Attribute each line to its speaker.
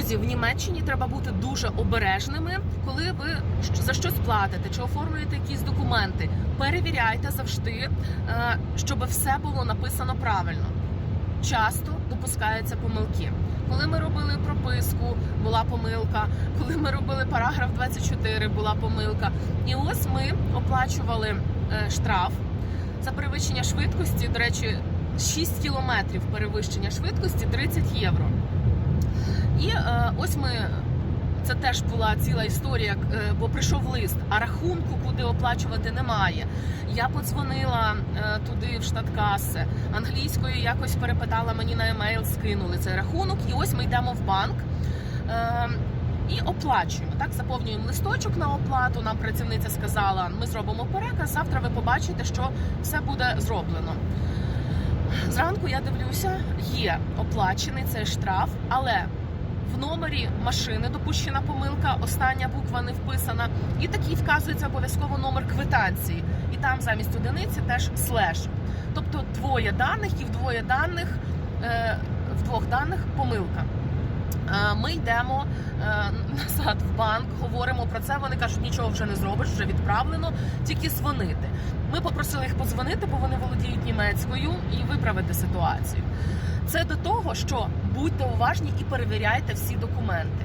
Speaker 1: Друзі, в Німеччині треба бути дуже обережними, коли ви за щось платите чи оформлюєте якісь документи. Перевіряйте завжди, е, щоб все було написано правильно. Часто допускаються помилки. Коли ми робили прописку, була помилка. Коли ми робили параграф 24, була помилка. І ось ми оплачували е, штраф за перевищення швидкості. До речі, 6 кілометрів перевищення швидкості 30 євро. І е, ось ми. Це теж була ціла історія, е, бо прийшов лист, а рахунку, куди оплачувати, немає. Я подзвонила е, туди в штат каси англійською, якось перепитала мені на емейл, скинули цей рахунок, і ось ми йдемо в банк. Е, і оплачуємо. Так, заповнюємо листочок на оплату. Нам працівниця сказала, ми зробимо переказ. Завтра ви побачите, що все буде зроблено. Зранку я дивлюся, є оплачений цей штраф, але в номері машини допущена помилка, остання буква не вписана, і такий вказується обов'язково номер квитанції. І там замість одиниці теж слеш. Тобто двоє даних, і в двоє даних е, в двох даних помилка. Е, Ми йдемо е, назад в банк, говоримо про це. Вони кажуть, нічого вже не зробиш, вже відправлено, тільки дзвонити. Ми попросили їх подзвонити, бо вони володіють німецькою і виправити ситуацію. Це до того, що будьте уважні і перевіряйте всі документи.